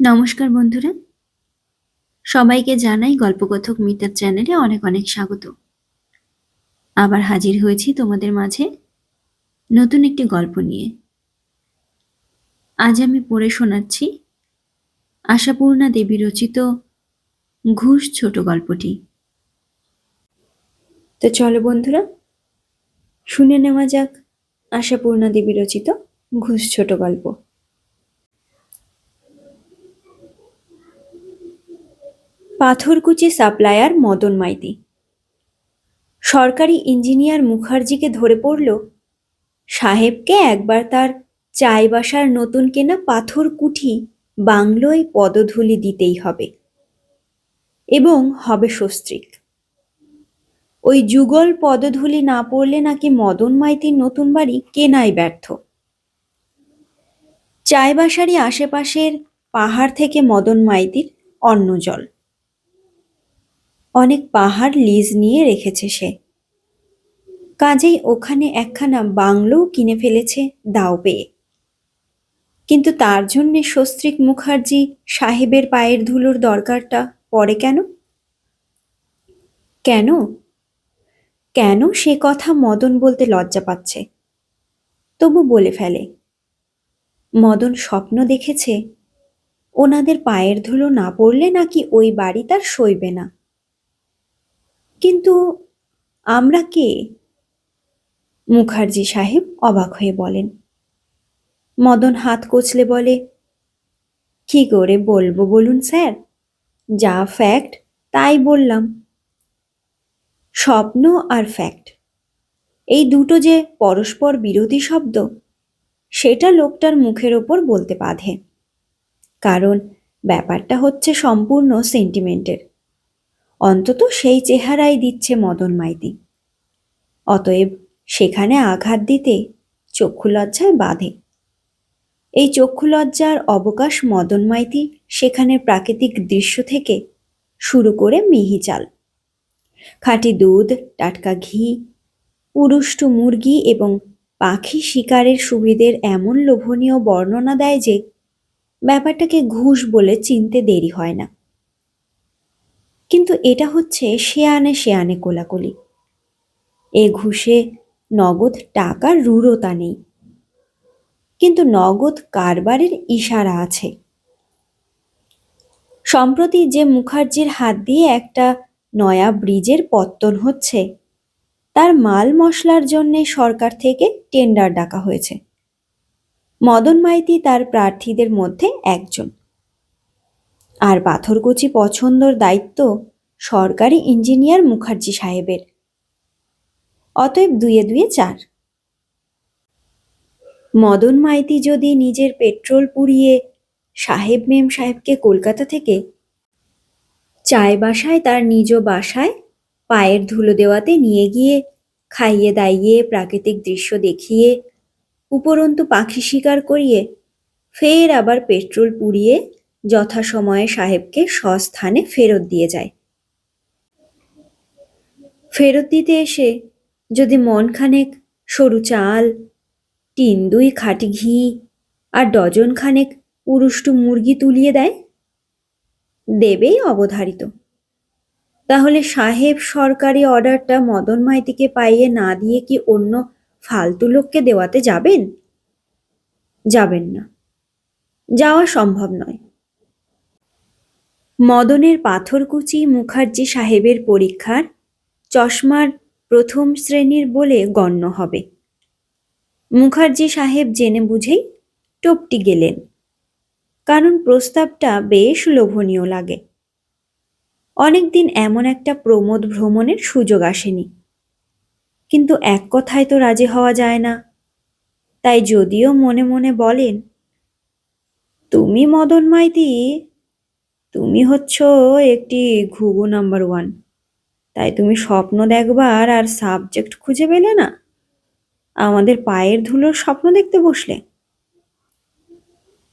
নমস্কার বন্ধুরা। সবাইকে জানাই গল্পকথক মিতার চ্যানেলে অনেক অনেক স্বাগত। আবার হাজির হয়েছি তোমাদের মাঝে নতুন একটি গল্প নিয়ে। আজ আমি পড়ে শোনাচ্ছি আশাপূর্ণা দেবী রচিত ঘুষ ছোট গল্পটি। তো চলো বন্ধুরা, শুনে নেওয়া যাক আশাপূর্ণা দেবী রচিত ঘুষ ছোট গল্প। পাথরকুচি সাপ্লায়ার মদন মাইতি। সরকারি ইঞ্জিনিয়ার মুখার্জিকে ধরে পড়ল, সাহেবকে একবার তার চাই বাসার নতুন কেনা পাথর কুঠি বাংলোয় পদধূলি দিতেই হবে এবং হবে সস্ত্রীক। ওই যুগল পদধূলি না পড়লে নাকি মদন মাইতির নতুন বাড়ি কেনাই ব্যর্থ। চাইবাসারই আশেপাশের পাহাড় থেকে মদন মাইতির অন্ন জল অনেক পাহাড় লিজ নিয়ে রেখেছে সে। কাজেই ওখানে একখানা বাংলোও কিনে ফেলেছে দাও পেয়ে। কিন্তু তার জন্যে সস্ত্রীক মুখার্জি সাহেবের পায়ের ধুলোর দরকারটা পড়ে কেন? কেন? কেন সে কথা মদন বলতে লজ্জা পাচ্ছে? তবু বলে ফেলে, মদন স্বপ্ন দেখেছে, ওনাদের পায়ের ধুলো না পড়লে নাকি ওই বাড়ি তার সইবে না। কিন্তু আমরা কে? মুখার্জি সাহেব অবাক হয়ে বলেন। মদন হাত কচলে বলে, কি করে বলব বলুন স্যার, যা ফ্যাক্ট তাই বললাম। স্বপ্ন আর ফ্যাক্ট এই দুটো যে পরস্পর বিরোধী শব্দ, সেটা লোকটার মুখের ওপর বলতে বাধে। কারণ ব্যাপারটা হচ্ছে সম্পূর্ণ সেন্টিমেন্টের অন্তত সেই চেহারাই দিচ্ছে মদন মাইতি। অতএব সেখানে আঘাত দিতে চক্ষু লজ্জায় বাঁধে। এই চক্ষু লজ্জার অবকাশ মদন মাইতি সেখানে প্রাকৃতিক দৃশ্য থেকে শুরু করে মিহি চাল। খাঁটি দুধ, টাটকা ঘি, পুরুষ্টু মুরগি এবং পাখি শিকারের সুবিধের এমন লোভনীয় বর্ণনা দেয় যে ব্যাপারটাকে ঘুষ বলে চিনতে দেরি হয় না। কিন্তু এটা হচ্ছে শেয়ানে শেয়ানে কোলাকুলি। এ ঘুষে নগদ টাকার রূঢ়তা নেই। কিন্তু নগদ কারবারের ইশারা আছে। সম্প্রতি যে মুখার্জির হাত দিয়ে একটা নয়া ব্রিজের পত্তন হচ্ছে, তার মাল মশলার জন্য সরকার থেকে টেন্ডার ডাকা হয়েছে। মদন মাইতি তার প্রার্থীদের মধ্যে একজন। আর পাথরকুচি পছন্দর দায়িত্ব সরকারি ইঞ্জিনিয়ার মুখার্জি সাহেবের। অতএব দুয়ে দুয়ে চার। মদন মাইতি যদি নিজের পেট্রোল পুড়িয়ে সাহেব মেম সাহেবকে কলকাতা থেকে চায় বাসায়, তার নিজ বাসায় পায়ের ধুলো দেওয়াতে নিয়ে গিয়ে খাইয়ে দাইয়ে প্রাকৃতিক দৃশ্য দেখিয়ে উপরন্তু পাখি শিকার করিয়ে ফের আবার পেট্রোল পুড়িয়ে যথাসময়ে সাহেবকে স্বস্থানে ফেরত দিয়ে যায়। ফেরত দিতে এসে যদি মনখানেক সরু চাল, টিন দুই খাঁটি ঘি আর ডজন খানেক পুরুষ্টু মুরগি তুলিয়ে দেয়, দেবেই অবধারিত। তাহলে সাহেব সরকারি অর্ডারটা মদন মাইতিকে পাইয়ে না দিয়ে কি অন্য ফালতু লোককে দেওয়াতে যাবেন? যাবেন না। যাওয়া সম্ভব নয়। মদনের পাথরকুচি মুখার্জি সাহেবের পরীক্ষার চশমার প্রথম শ্রেণির বলে গণ্য হবে। মুখার্জি সাহেব জেনে বুঝেই টপটি গেলেন। কারণ প্রস্তাবটা বেশ লোভনীয় লাগে। অনেকদিন এমন একটা প্রমোদ ভ্রমণের সুযোগ আসেনি। কিন্তু এক কথায় তো রাজি হওয়া যায় না। তাই যদিও মনে মনে বলেন, তুমি মদন মাইতি তুমি হচ্ছ একটি ঘুঘু নাম্বার ওয়ান তাই তুমি স্বপ্ন দেখবার আর সাবজেক্ট খুঁজে পেলে না। আমাদের পায়ের ধুলোর স্বপ্ন দেখতে বসলে।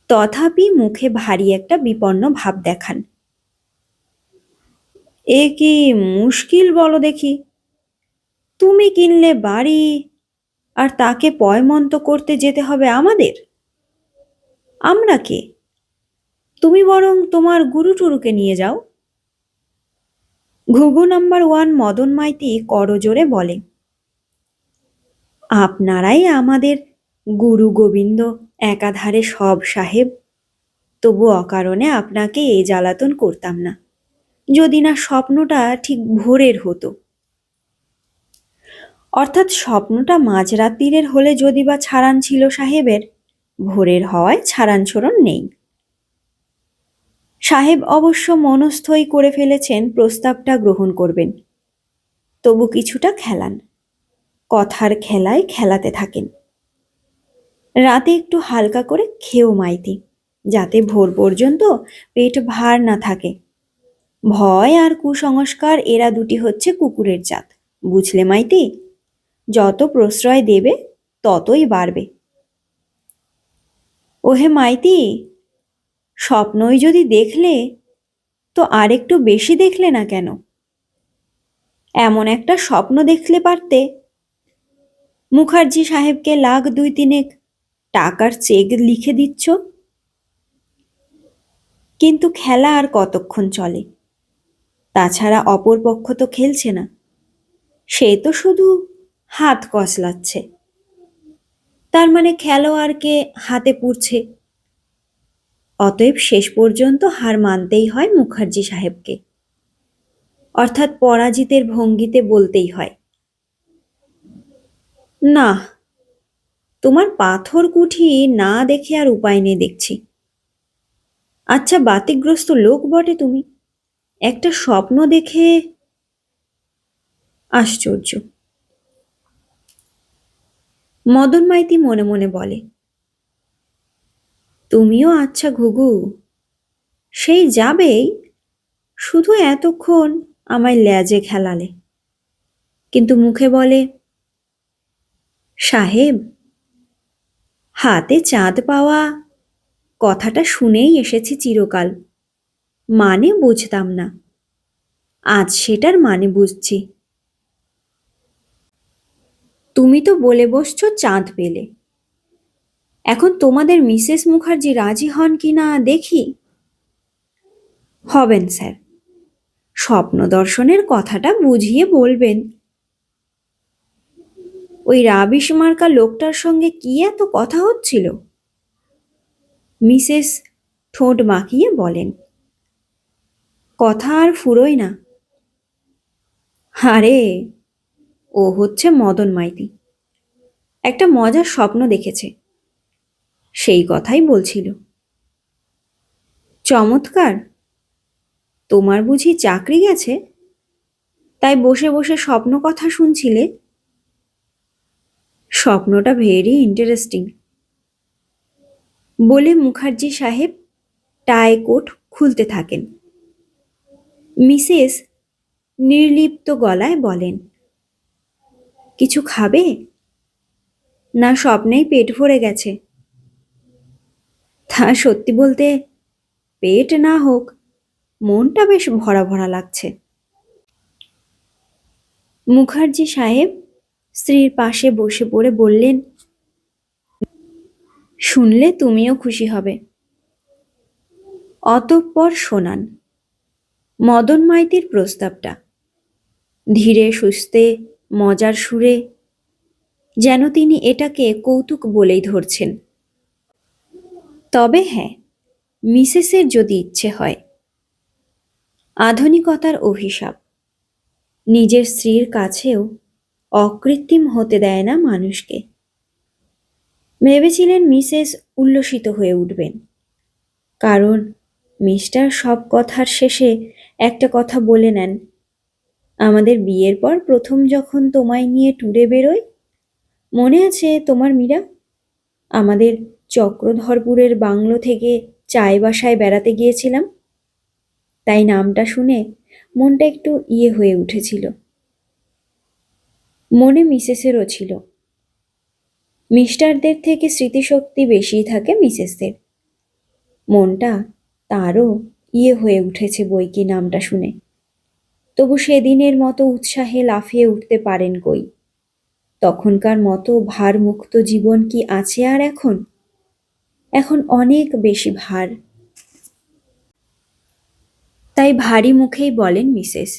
তথাপি মুখে ভারী একটা বিপন্ন ভাব দেখান। এ কি মুশকিল বলো দেখি। তুমি কিনলে বাড়ি আর তাকে পয়মন্ত করতে যেতে হবে আমাদের। আমরা কে? তুমি বরং তোমার গুরু টুরুকে নিয়ে যাও। ঘুঘু নাম্বার ওয়ান মদন মাইতি করজোরে বলে, আপনারাই আমাদের গুরু গোবিন্দ একাধারে সব সাহেব, তবু অকারণে আপনাকে এ জ্বালাতন করতাম না। যদি না স্বপ্নটা ঠিক ভোরের হতো। অর্থাৎ স্বপ্নটা মাঝরাত্রিরের হলে যদি বা ছাড়ান ছিল সাহেবের, ভোরের হওয়ায় ছাড়ান ছোড়ন নেই। সাহেব অবশ্য মনস্থই করে ফেলেছেন, প্রস্তাবটা গ্রহণ করবেন। তবু কিছুটা খেলান। কথার খেলায় খেলাতে থাকেন। রাতে একটু হালকা করে খেয়েও মাইতি, যাতে ভোর পর্যন্ত পেট ভার না থাকে। ভয় আর কুসংস্কার এরা দুটি হচ্ছে কুকুরের জাত, বুঝলে মাইতি? যত প্রশ্রয় দেবে, ততই বাড়বে। ওহে মাইতি স্বপ্নই যদি দেখলে, তো আর একটু বেশি দেখলে না কেন? এমন একটা স্বপ্ন দেখলে পারতে। মুখার্জি সাহেবকে লাখ দুই তিনেক টাকার চেক লিখে দিচ্ছ। কিন্তু খেলা আর কতক্ষণ চলে? তাছাড়া অপর পক্ষ তো খেলছে না। সে তো শুধু হাত কসলাচ্ছে তার মানে খেলোয়াড়কে হাতে পুড়ছে। অতএব শেষ পর্যন্ত হার মানতেই হয় মুখার্জি সাহেবকে। অর্থাৎ পরাজিতের ভঙ্গিতে বলতেই হয়, না, তোমার পাথর কুঠি না দেখে আর উপায় নেই দেখছি। আচ্ছা বাতিগ্রস্ত লোক বটে তুমি। একটা স্বপ্ন দেখে আশ্চর্য। মদন মাইতি মনে মনে বলে তুমিও আচ্ছা ঘুঘু। সেই যাবেই, শুধু এতক্ষণ আমায় ল্যাজে খেলালে। কিন্তু মুখে বলে, সাহেব, হাতে চাঁদ পাওয়া কথাটা শুনেই এসেছি চিরকাল। মানে বুঝতাম না। আজ সেটার মানে বুঝছি। তুমি তো বলে বসছো চাঁদ পেলে। এখন তোমাদের মিসেস মুখার্জি রাজি হন কি না দেখি? হবেন, স্যার। স্বপ্ন দর্শনের কথাটা বুঝিয়ে বলবেন। ওই রাবিশ মার্কা লোকটার সঙ্গে কি এত কথা হচ্ছিল? মিসেস ঠোঁট মাখিয়ে বলেন, কথা আর ফুরোয় না। আরে, ও হচ্ছে মদন মাইতি। একটা মজার স্বপ্ন দেখেছে। সেই কথাই বলছিল। চমৎকার। তোমার বুঝি চাকরি গেছে? তাই বসে বসে স্বপ্ন কথা শুনছিলে? স্বপ্নটা ভেরি ইন্টারেস্টিং বলে মুখার্জি সাহেব টাই কোট খুলতে থাকেন। মিসেস নির্লিপ্ত গলায় বলেন, কিছু খাবে? না স্বপ্নেই পেট ভরে গেছে। তা সত্যি বলতে পেট না হোক, মনটা বেশ ভরা ভরা লাগছে। মুখার্জি সাহেব স্ত্রীর পাশে বসে পড়ে বললেন, শুনলে তুমিও খুশি হবে। অতঃপর শোনান, মদন মাইতির প্রস্তাবটা। ধীরে সুস্থে, মজার সুরে, যেন তিনি এটাকে কৌতুক বলেই ধরছেন। তবে হ্যাঁ মিসেসের যদি ইচ্ছে হয়। আধুনিকতার অভিশাপ। নিজের স্ত্রীর কাছেও অকৃত্রিম হতে দেয় না মানুষকে। ভেবেছিলেন মিসেস উল্লসিত হয়ে উঠবেন। কারণ মিস্টার সব কথার শেষে একটা কথা বলে নেন, আমাদের বিয়ের পর প্রথম যখন তোমায় নিয়ে ট্যুরে বেরোয় মনে আছে তোমার মীরা? আমাদের চক্রধরপুরের বাংলো থেকে চায় বাসায় বেড়াতে গিয়েছিলাম। তাই নামটা শুনে মনটা একটু ইয়ে হয়ে উঠেছিল। মনে মিসেসেরও ছিল। মিস্টারদের থেকে স্মৃতিশক্তি বেশিই থাকে মিসেসদের। মনটা তারও ইয়ে হয়ে উঠেছে বই কি নামটা শুনে। তবু সেদিনের মতো উৎসাহে লাফিয়ে উঠতে পারেন কই? তখনকার মতো ভারমুক্ত জীবন কি আছে আর এখন? এখন অনেক বেশি ভার। তাই ভারী মুখেই বলেন মিসেস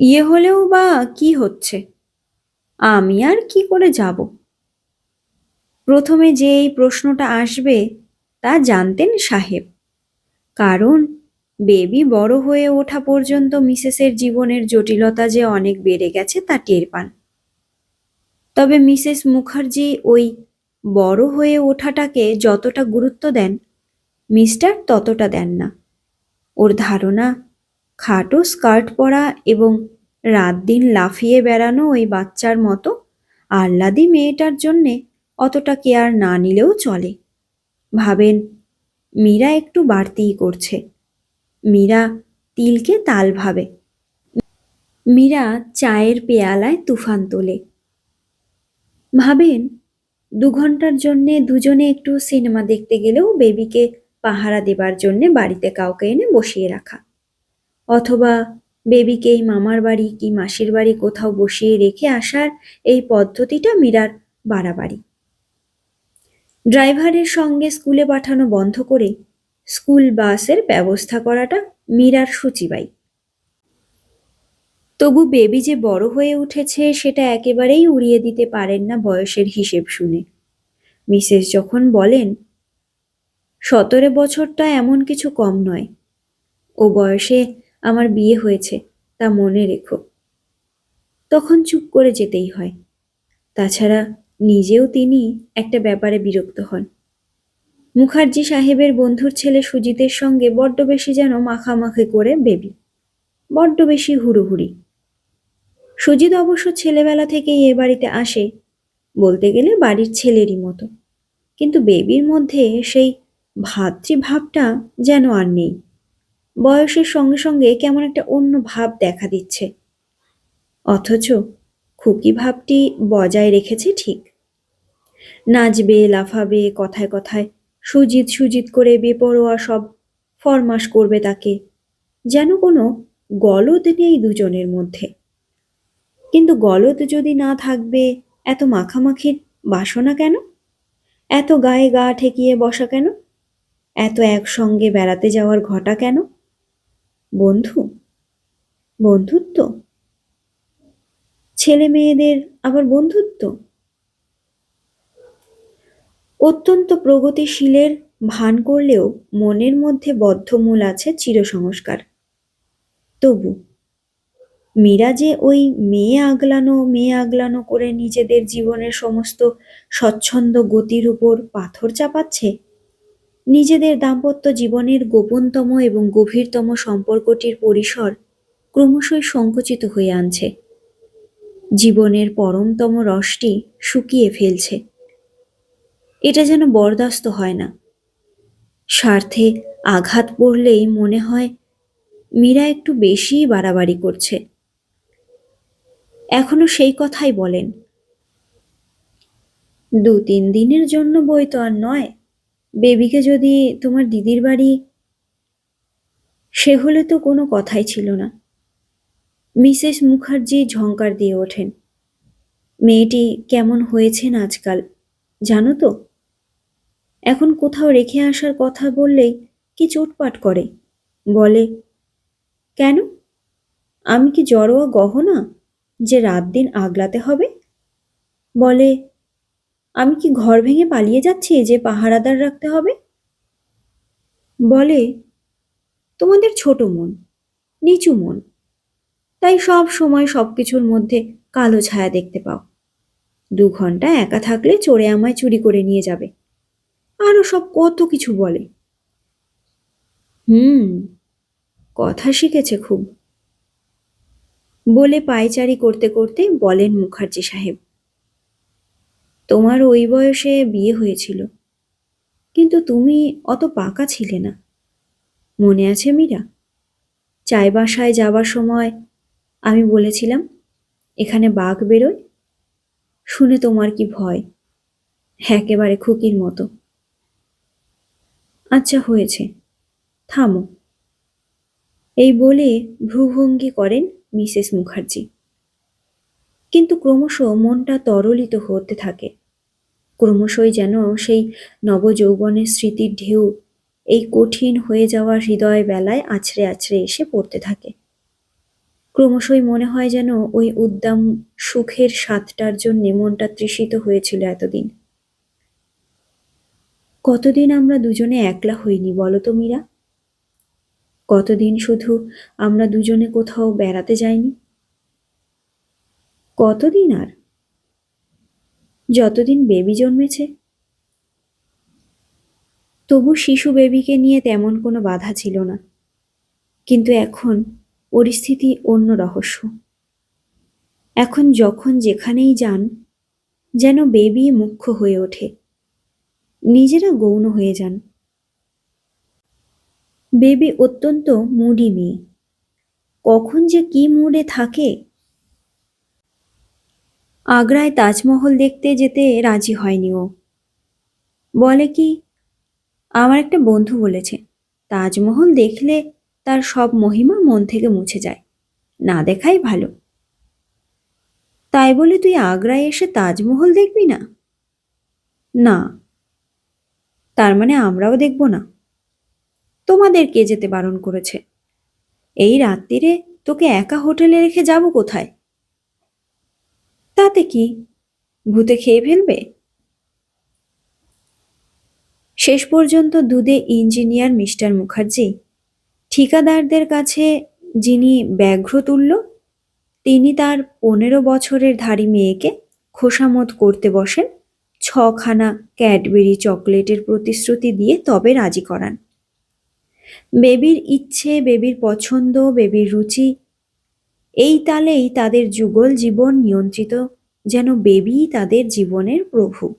ইয়ে হলেও বা কি হচ্ছে? আমি আর কি করে যাব? প্রথমে যে এই প্রশ্নটা আসবে তা জানতেন সাহেব, কারণ বেবি বড় হয়ে ওঠা পর্যন্ত মিসেসের জীবনের জটিলতা যে অনেক বেড়ে গেছে তা টের পান। তবে মিসেস মুখার্জি ওই বড় হয়ে ওঠাটাকে যতটা গুরুত্ব দেন, মিস্টার ততটা দেন না। ওর ধারণা, খাটো স্কার্ট পরা এবং রাত দিন লাফিয়ে বেড়ানো ওই বাচ্চার মতো আহ্লাদি মেয়েটার জন্যে অতটা কেয়ার না নিলেও চলে। ভাবেন, মীরা একটু বাড়তিই করছে। মীরা তিলকে তাল ভাবে। মীরা চায়ের পেয়ালায় তুফান তোলে। ভাবেন দু ঘণ্টার জন্যে দুজনে একটু সিনেমা দেখতে গেলেও বেবিকে পাহারা দেবার জন্যে বাড়িতে কাউকে এনে বসিয়ে রাখা। অথবা বেবিকে এই মামার বাড়ি কি মাসির বাড়ি কোথাও বসিয়ে রেখে আসার এই পদ্ধতিটা মীরার বাড়াবাড়ি। ড্রাইভারের সঙ্গে স্কুলে পাঠানো বন্ধ করে স্কুল বাসের ব্যবস্থা করাটা মীরার সূচিবাই তবু বেবি যে বড় হয়ে উঠেছে, সেটা একেবারেই উড়িয়ে দিতে পারেন না বয়সের হিসেব শুনে। মিসেস যখন বলেন, সতেরো বছরটা এমন কিছু কম নয়। ও বয়সে আমার বিয়ে হয়েছে, তা মনে রেখো। তখন চুপ করে যেতেই হয়। তাছাড়া নিজেও তিনি একটা ব্যাপারে বিরক্ত হন। মুখার্জি সাহেবের বন্ধুর ছেলে সুজিতের সঙ্গে বড্ড বেশি যেন মাখামাখি করে বেবি। বড্ড বেশি হুড়োহুড়ি। সুজিত অবশ্য ছেলেবেলা থেকেই এ বাড়িতে আসে, বলতে গেলে বাড়ির ছেলেরই মতো। কিন্তু বেবির মধ্যে সেই ভাতৃভাবটা যেন আর নেই। বয়সের সঙ্গে সঙ্গে কেমন একটা অন্য ভাব দেখা দিচ্ছে। অথচ খুকি ভাবটি বজায় রেখেছে ঠিক। নাচবে, লাফাবে, কথায় কথায় সুজিত সুজিত করে বেপরোয়া সব ফরমাস করবে তাকে, যেন কোনো গলদ নেই দুজনের মধ্যে। কিন্তু গলদ যদি না থাকবে, এত মাখামাখির বাসনা কেন? এত গায়ে গা ঠেকিয়ে বসা কেন? এত একসঙ্গে বেড়াতে যাওয়ার ঘটা কেন? বন্ধু, বন্ধুত্ব? ছেলে মেয়েদের আবার বন্ধুত্ব? অত্যন্ত প্রগতিশীলের ভান করলেও মনের মধ্যে বদ্ধমূল আছে চিরসংস্কার। তবু মীরা যে ওই মেয়ে আগলানো মেয়ে আগলানো করে নিজেদের জীবনের সমস্ত স্বচ্ছন্দ গতির উপর পাথর চাপাচ্ছে? নিজেদের দাম্পত্য জীবনের গোপনতম এবং গভীরতম সম্পর্কটির পরিসর ক্রমশই সংকুচিত হয়ে আনছে। জীবনের পরমতম রসটি শুকিয়ে ফেলছে। এটা যেন বরদাস্ত হয় না। স্বার্থে আঘাত পড়লেই মনে হয় মীরা একটু বেশিই বাড়াবাড়ি করছে। এখনও সেই কথাই বলেন। দু তিন দিনের জন্য বই তো আর নয়। বেবিকে যদি তোমার দিদির বাড়ি, সে হলে তো কোনো কথাই ছিল না। মিসেস মুখার্জি ঝঙ্কার দিয়ে ওঠেন। মেয়েটি কেমন হয়েছেন আজকাল, জানো তো? এখন কোথাও রেখে আসার কথা বললেই কি চোটপাট করে? বলে, কেন? আমি কি জড়োয়া গহনা? যে রাত দিন আগলাতে হবে? বলে, আমি কি ঘর ভেঙে পালিয়ে যাচ্ছি যে পাহারাদার রাখতে হবে? বলে, তোমাদের ছোট মন, নিচু মন, তাই সব সময় সব কিছুর মধ্যে কালো ছায়া দেখতে পাও। দু ঘণ্টা একা থাকলে চড়ে আমায় চুরি করে নিয়ে যাবে। আরও সব কত কিছু বলে। হুম, কথা শিখেছে খুব। বলে পায়চারি করতে করতে বলেন মুখার্জি সাহেব, তোমার ওই বয়সে বিয়ে হয়েছিল, কিন্তু তুমি অত পাকা ছিলে না। মনে আছে মীরা? চাই বাসায় যাবার সময় আমি বলেছিলাম, এখানে বাঘ বেরোয়, শুনে তোমার কি ভয়? একেবারে খুকির মতো। আচ্ছা হয়েছে, থামো। এই বলে ভ্রুভঙ্গি করেন মিসেস মুখার্জি। কিন্তু ক্রমশ মনটা তরলিত হতে থাকে। ক্রমশই যেন সেই নবযৌবনের স্মৃতির ঢেউ এই কঠিন হয়ে যাওয়া হৃদয় বেলায় আছড়ে আছড়ে এসে পড়তে থাকে। ক্রমশই মনে হয় যেন ওই উদ্দাম সুখের স্বাদটার জন্যে মনটা তৃষিত হয়েছিল এতদিন। কতদিন আমরা দুজনে একলা হইনি বলো তো মীরা? কতদিন শুধু আমরা দুজনে কোথাও বেড়াতে যাইনি? কতদিন আর? যতদিন বেবি জন্মেছে? তবু শিশু বেবিকে নিয়ে তেমন কোনো বাধা ছিল না। কিন্তু এখন পরিস্থিতি অন্য রহস্য। এখন যখন যেখানেই যান, যেন বেবি মুখ্য হয়ে ওঠে। নিজেরা গৌণ হয়ে যান। বেবি অত্যন্ত মুডি মেয়ে। কখন যে কি মুডে থাকে? আগ্রায় তাজমহল দেখতে যেতে রাজি হয়নি ও। বলে কি, আমার একটা বন্ধু বলেছে, তাজমহল দেখলে তার সব মহিমা মন থেকে মুছে যায়, না দেখাই ভালো। তাই বলে তুই আগ্রায় এসে তাজমহল দেখবি না? না, তার মানে আমরাও দেখব না। তোমাদের কে যেতে বারণ করেছে। এই রাত্রিরে তোকে একা হোটেলে রেখে যাব কোথায়? তাতে কি? ভূতে খেয়ে ফেলবে? শেষ পর্যন্ত দুধে ইঞ্জিনিয়ার মিস্টার মুখার্জি ঠিকাদারদের কাছে যিনি ব্যাঘ্র তুলল তিনি তার পনেরো বছরের ধারী মেয়েকে খোসামত করতে বসেন, ছখানা ক্যাডবেরি চকলেটের প্রতিশ্রুতি দিয়ে তবে রাজি করান। বেবির ইচ্ছে, বেবির পছন্দ, বেবির রুচি, এই তালেই তাদের যুগল জীবন নিয়ন্ত্রিত, যেন বেবি তাদের জীবনের প্রভু।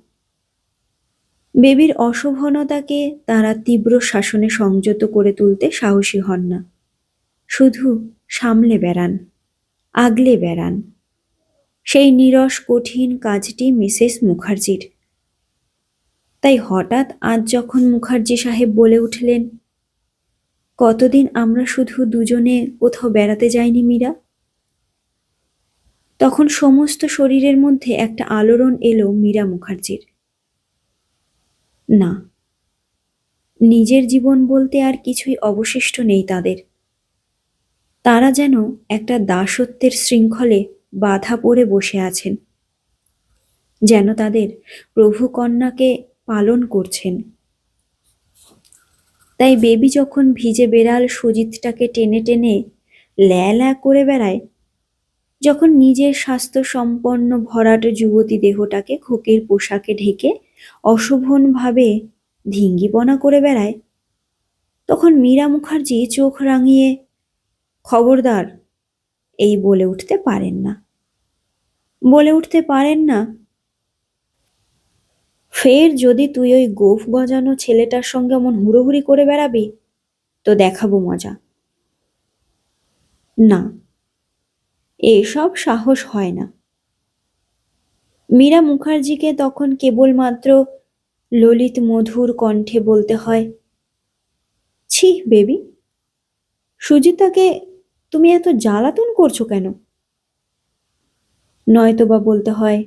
বেবির অশোভনতাকে তারা তীব্র শাসনে সংযত করে তুলতে সাহসী হন না। শুধু সামলে বেড়ান, আগলে বেড়ান। সেই নিরস, কঠিন কাজটি মিসেস মুখার্জির। তাই হঠাৎ আজ যখন মুখার্জি সাহেব বলে উঠলেন কতদিন আমরা শুধু দুজনে কোথাও বেড়াতে যাইনি, মীরা? তখন সমস্ত শরীরের মধ্যে একটা আলোড়ন এলো মীরা মুখার্জির। না, নিজের জীবন বলতে আর কিছুই অবশিষ্ট নেই তাদের। তারা যেন একটা দাসত্বের শৃঙ্খলে বাধা পড়ে বসে আছেন, যেন তাদের প্রভু কন্যাকে পালন করছেন। তাই বেবি যখন ভিজে বেড়াল সুজিতটাকে টেনে টেনে ল্যা ল্যা করে বেড়ায়, যখন নিজের স্বাস্থ্য সম্পন্ন ভরাট যুবতী দেহটাকে খোকের পোশাকে ঢেকে অশোভনভাবে ধিঙ্গিপনা করে বেড়ায়, তখন মীরা মুখার্জি চোখ রাঙিয়ে, খবরদার, এই বলে উঠতে পারেন না। বলে উঠতে পারেন না ফের যদি তুই ওই গোফ গজানো ছেলেটার সঙ্গে এমন হুড়োহুড়ি করে বেড়াবি, তো দেখাবো মজা। না, এসব সাহস হয় না। মীরা মুখার্জিকে তখন কেবলমাত্র ললিত মধুর কণ্ঠে বলতে হয়, ছি, বেবি, সুজিতাকে তুমি এত জ্বালাতন করছ কেন? নয়তোবা বলতে হয়,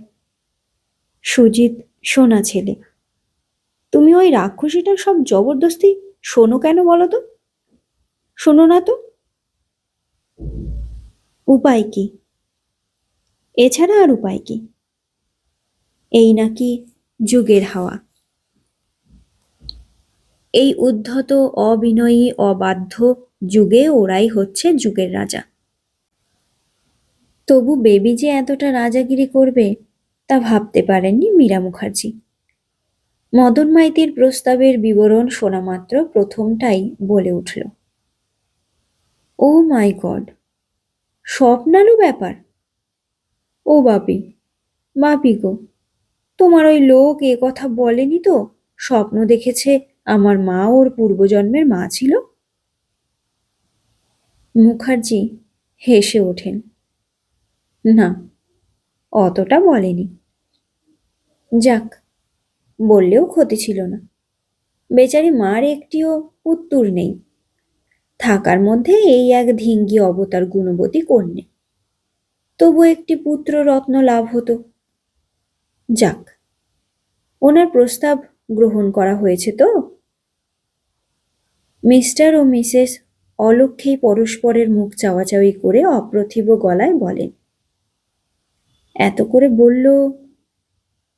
সুজিত সোনা ছেলে। তুমি ওই রাক্ষসীটার সব জবরদস্তি শোনো কেন বলো তো শোনো না তো। উপায় কি? এছাড়া আর উপায় কি? এই নাকি যুগের হাওয়া। এই উদ্ধত, অবিনয়ী, অবাধ্য যুগে ওরাই হচ্ছে যুগের রাজা। তবু বেবি যে এতটা রাজাগিরি করবে তা ভাবতে পারেননি মীরা মুখার্জি। মদন মাইতির প্রস্তাবের বিবরণ শোনা মাত্র প্রথমটাই বলে উঠল। ও মাই গড, স্বপ্নালু ব্যাপার? ও বাপি বাপি গো, তোমার ওই লোক এ কথা বলেনি তো? স্বপ্ন দেখেছে আমার মা ওর পূর্বজন্মের মা ছিল? মুখার্জি হেসে ওঠেন। না অতটা বলেনি। যাক, বললেও ক্ষতি ছিল না। বেচারি মার একটিও উত্তর নেই। থাকার মধ্যে এই এক ধিঙ্গি অবতার গুণবতী কন্যে। তবু একটি পুত্র রত্ন লাভ হতো। যাক, ওনার প্রস্তাব গ্রহণ করা হয়েছে তো? মিস্টার ও মিসেস অলক্ষেই পরস্পরের মুখ চাওয়াচাওয়ি করে অপ্রতিভ গলায় বলেন এত করে বলল,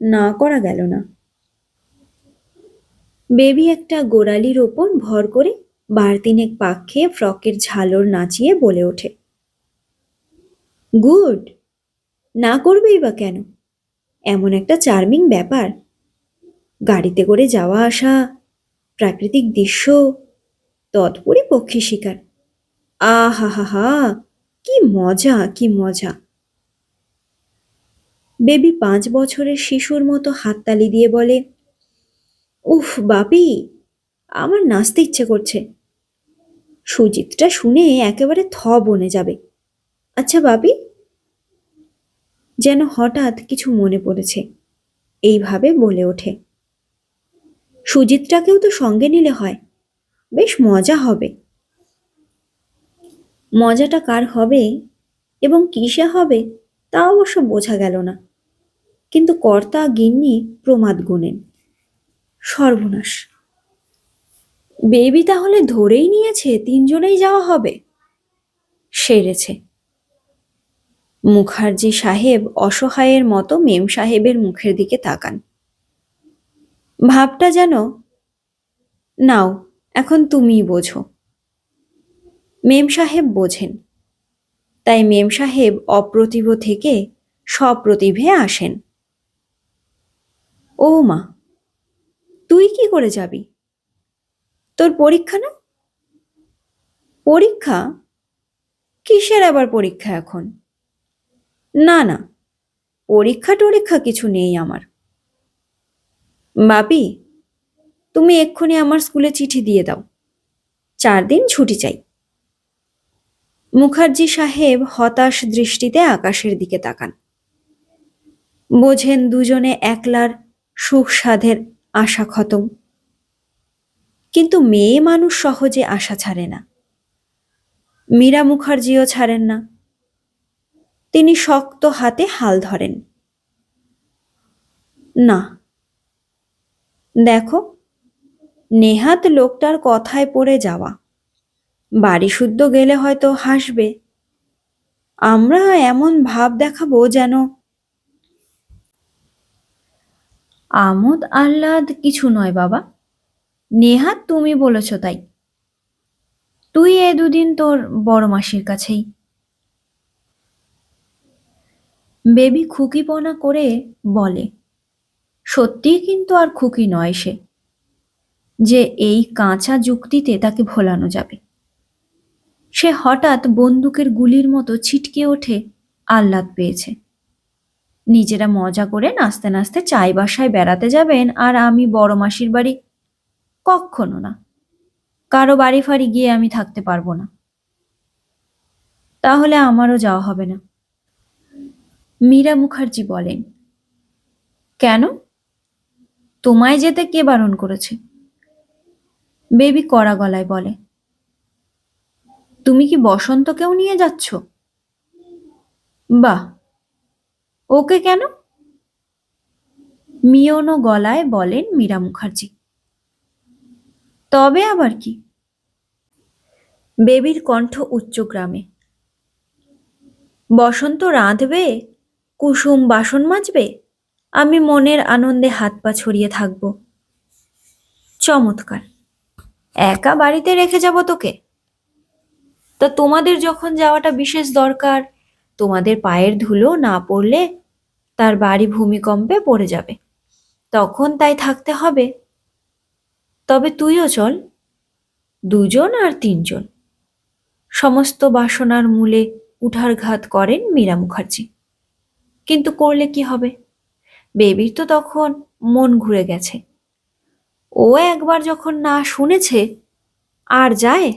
না করা গেল না। বেবি একটা গোড়ালির ওপর ভর করে বার তিনেক পাক খেয়ে ফ্রকের ঝালর নাচিয়ে বলে ওঠে, গুড, না করবেই বা কেন? এমন একটা চার্মিং ব্যাপার। গাড়িতে করে যাওয়া আসা, প্রাকৃতিক দৃশ্য, তৎপরই পক্ষী শিকার। আহা হা হা কি মজা কি মজা। বেবি পাঁচ বছরের শিশুর মতো হাততালি দিয়ে বলে, উফ বাপি, আমার নাচতে ইচ্ছে করছে। সুজিতটা শুনে একেবারে থ বনে যাবে। আচ্ছা বাপি, যেন হঠাৎ কিছু মনে পড়েছে। এইভাবে বলে ওঠে। সুজিতটাকেও তো সঙ্গে নিলে হয়। বেশ মজা হবে। মজাটা কার হবে এবং কিসে হবে তা অবশ্য বোঝা গেল না। কিন্তু কর্তা গিন্নি প্রমাদ গুনেন। সর্বনাশ। বেবি তাহলে ধরেই নিয়েছে, তিনজনেই যাওয়া হবে? সেরেছে। মুখার্জি সাহেব অসহায়ের মতো মেম সাহেবের মুখের দিকে তাকান। ভাবটা যেন, নাও, এখন তুমিই বোঝো। মেম সাহেব বোঝেন। তাই মেম সাহেব অপ্রতিভ থেকে সপ্রতিভে আসেন। ও মা, তুই কি করে যাবি? তোর পরীক্ষা না? পরীক্ষা? কিসের আবার পরীক্ষা এখন? না না, পরীক্ষা টরীক্ষা কিছু নেই আমার। বাপি, তুমি এক্ষুনি আমার স্কুলে চিঠি দিয়ে দাও। চার দিন ছুটি চাই। মুখার্জি সাহেব হতাশ দৃষ্টিতে আকাশের দিকে তাকান। বোঝেন দুজনে একলার সুখ সাধের আশা খতম। কিন্তু মেয়ে মানুষ সহজে আশা ছাড়ে না। মীরা মুখার্জিও ছাড়েন না। তিনি শক্ত হাতে হাল ধরেন। না, দেখো, নেহাত লোকটার কথায় পড়ে যাওয়া। বাড়ি শুদ্ধ গেলে হয়তো হাসবে। আমরা এমন ভাব দেখাবো যেন আমোদ আহ্লাদ কিছু নয় বাবা। নেহাত তুমি বলেছ তাই। তুই এ দুদিন তোর বড় মাসির কাছেই। বেবি খুকিপনা করে বলে, সত্যি কিন্তু আর খুকি নয় সে, যে এই কাঁচা যুক্তিতে তাকে ভোলানো যাবে। সে হঠাৎ বন্দুকের গুলির মতো ছিটকে ওঠে আহ্লাদ পেয়েছে। নিজেরা মজা করে নাচতে নাচতে চাই বাসায় বেড়াতে যাবেন আর আমি বড় মাসির বাড়ি কখনো না। কারও বাড়ি ফাড়ি গিয়ে আমি থাকতে পারব না। তাহলে আমারও যাওয়া হবে না। মীরা মুখার্জি বলেন, কেন? তোমায় যেতে কে বারণ করেছে? বেবি কড়া গলায় বলে, তুমি কি বসন্তকেও নিয়ে যাচ্ছ? বাহ! ওকে কেন? মিয়নো গলায় বলেন মীরা মুখার্জি। তবে আবার কি? বেবির কণ্ঠ উচ্চগ্রামে বসন্ত রাঁধবে? কুসুম বাসন মাজবে? আমি মনের আনন্দে হাত পা ছড়িয়ে থাকব। চমৎকার। একা বাড়িতে রেখে যাব তোকে? তা তোমাদের যখন যাওয়াটা বিশেষ দরকার, তোমাদের পায়ের ধুলো না পড়লে তার বাড়ি ভূমিকম্পে পড়ে যাবে। তখন তাই থাকতে হবে। তবে তুইও চল, দুজন আর তিনজন। সমস্ত বাসনার মূলে উঠারঘাত করেন মীরা মুখার্জি। কিন্তু করলে কি হবে? বেবির তো তখন মন ঘুরে গেছে। ও একবার যখন না শুনেছে, আর যায়?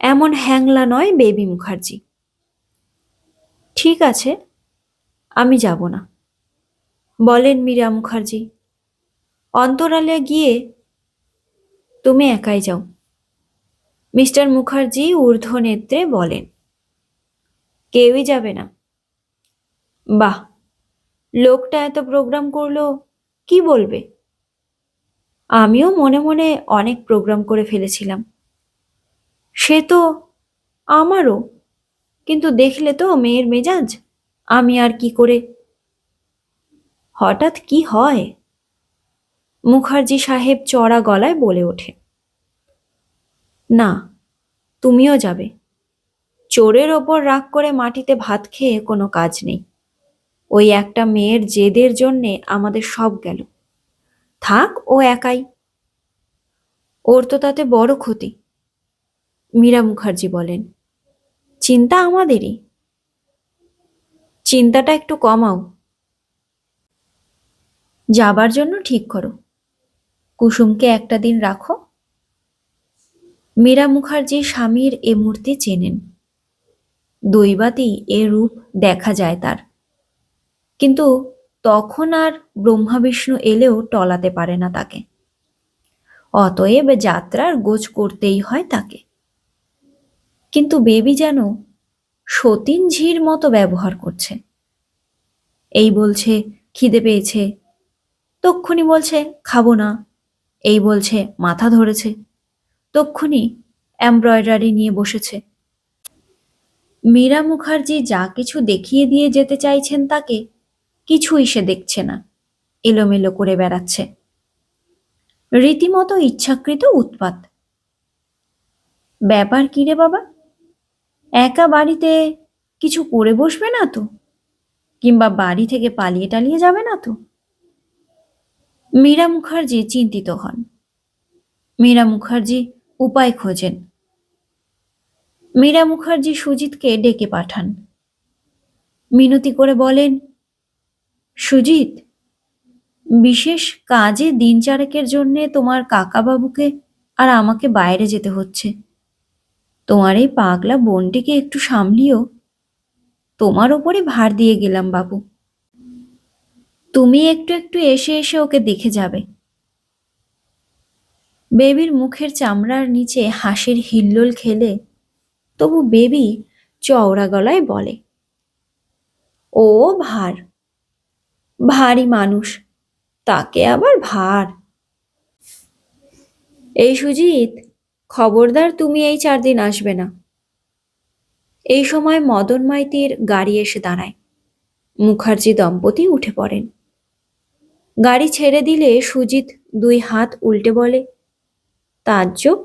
এমন হ্যাংলা নয় বেবি মুখার্জি। ঠিক আছে আমি যাব না। বলেন মীরা মুখার্জি। অন্তরালে গিয়ে তুমি একাই যাও। মিস্টার মুখার্জি ঊর্ধ্ব নেত্রে বলেন, কেউই যাবে না। বাহ, লোকটা এত প্রোগ্রাম করল, কি বলবে? আমিও মনে মনে অনেক প্রোগ্রাম করে ফেলেছিলাম। সে তো আমারও, কিন্তু দেখলে তো মেয়ের মেজাজ। আমি আর কি করে? হঠাৎ কি হয়? মুখার্জি সাহেব চড়া গলায় বলে ওঠে, না, তুমিও যাবে। চোরের ওপর রাগ করে মাটিতে ভাত খেয়ে কোনো কাজ নেই। ওই একটা মেয়ের জেদের জন্যে আমাদের সব গেল। থাক, ও একাই। ওর তো তাতে বড় ক্ষতি। মীরা মুখার্জি বলেন, চিন্তা আমাদেরই। চিন্তাটা একটু কমাও। যাবার জন্য ঠিক করো। কুসুমকে একটা দিন রাখো। মীরা মুখার্জি স্বামীর এ মূর্তি চেনেন। দৈবাতেই এ রূপ দেখা যায় তার। কিন্তু তখন আর ব্রহ্মা বিষ্ণু এলেও টলাতে পারে না তাকে। অতএব যাত্রার গোজ করতেই হয় তাকে। কিন্তু বেবি যেন সতীন ঝির মতো ব্যবহার করছে। এই বলছে, খিদে পেয়েছে। তক্ষুনি বলছে, খাব না। এই বলছে, মাথা ধরেছে। তক্ষুনি এমব্রয়ডারি নিয়ে বসেছে। মীরা মুখার্জি যা কিছু দেখিয়ে দিয়ে যেতে চাইছেন তাকে কিছুই সে দেখছে না। এলোমেলো করে বেড়াচ্ছে। রীতিমতো ইচ্ছাকৃত উৎপাত। ব্যাপার কি রে বাবা? একা বাড়িতে কিছু করে বসবে না তো? কিংবা বাড়ি থেকে পালিয়ে টালিয়ে যাবে না তো? মীরা মুখার্জি চিন্তিত হন। মীরা মুখার্জি উপায় খোঁজেন। মীরা মুখার্জি সুজিতকে ডেকে পাঠান। মিনতি করে বলেন, সুজিত, বিশেষ কাজে দিন চারেকের জন্যে তোমার কাকাবাবুকে আর আমাকে বাইরে যেতে হচ্ছে। তোমার এই পাগলা বোনটিকে একটু সামলিও। তোমার ওপরই ভার দিয়ে গেলাম বাবু। তুমি একটু একটু এসে এসে ওকে দেখে যাবে। বেবির মুখের চামড়ার নিচে হাসির হিল্লোল খেলে তবু বেবি চওড়া গলায় বলে, ও ভার, ভারী মানুষ, তাকে আবার ভার। এই সুজিত খবরদার তুমি এই চার দিন আসবে না। এই সময় মদন মাইতির গাড়ি এসে দাঁড়ায়। মুখার্জি দম্পতি উঠে পড়েন। গাড়ি ছেড়ে দিলে সুজিত দুই হাত উল্টে বলে তাজ্জব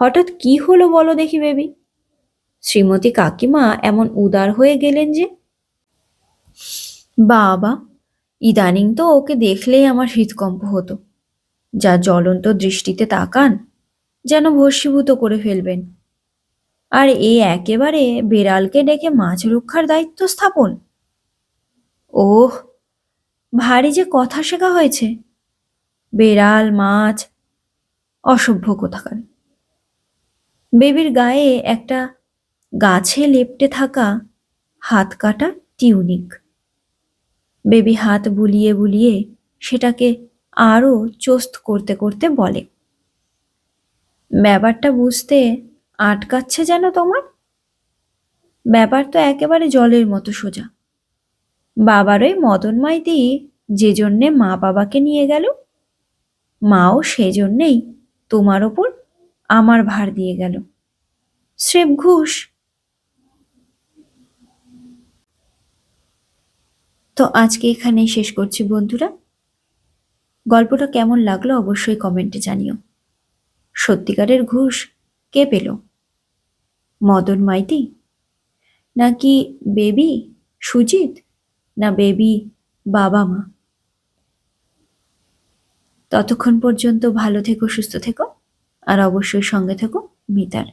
হঠাৎ কি হলো বলো দেখি বেবি? শ্রীমতী কাকিমা এমন উদার হয়ে গেলেন যে, বাবা, ইদানিং তো ওকে দেখলেই আমার হৃদকম্প হতো। যা জ্বলন্ত দৃষ্টিতে তাকান যেন ভস্মীভূত করে ফেলবেন। আর এ একেবারে বেড়ালকে ডেকে মাছ রক্ষার দায়িত্ব স্থাপন। ওহ, ভারী যে কথা শেখা হয়েছে। বেড়াল, মাছ, অসভ্য কোথাকার। বেবির গায়ে একটা গাছে লেপটে থাকা হাত কাটা টিউনিক। বেবি হাত বুলিয়ে বুলিয়ে সেটাকে আরও চোস্ত করতে করতে বলে। ব্যাপারটা বুঝতে আটকাচ্ছে যেন তোমার? ব্যাপার তো একেবারে জলের মতো সোজা। বাবারই মদন মাইতি যে জন্যে মা বাবাকে নিয়ে গেল, মাও সেজন্যেই তোমার ওপর আমার ভার দিয়ে গেল। স্রেফ ঘুষ। তো আজকে এখানেই শেষ করছি বন্ধুরা। গল্পটা কেমন লাগল অবশ্যই কমেন্টে জানিও। সত্যিকারের ঘুষ কে পেল? মদন মাইতি? নাকি বেবি সুজিত? না বেবি বাবা মা? ততক্ষণ পর্যন্ত ভালো থেকো, সুস্থ থেকো, আর অবশ্যই সঙ্গে থেকো মিতার।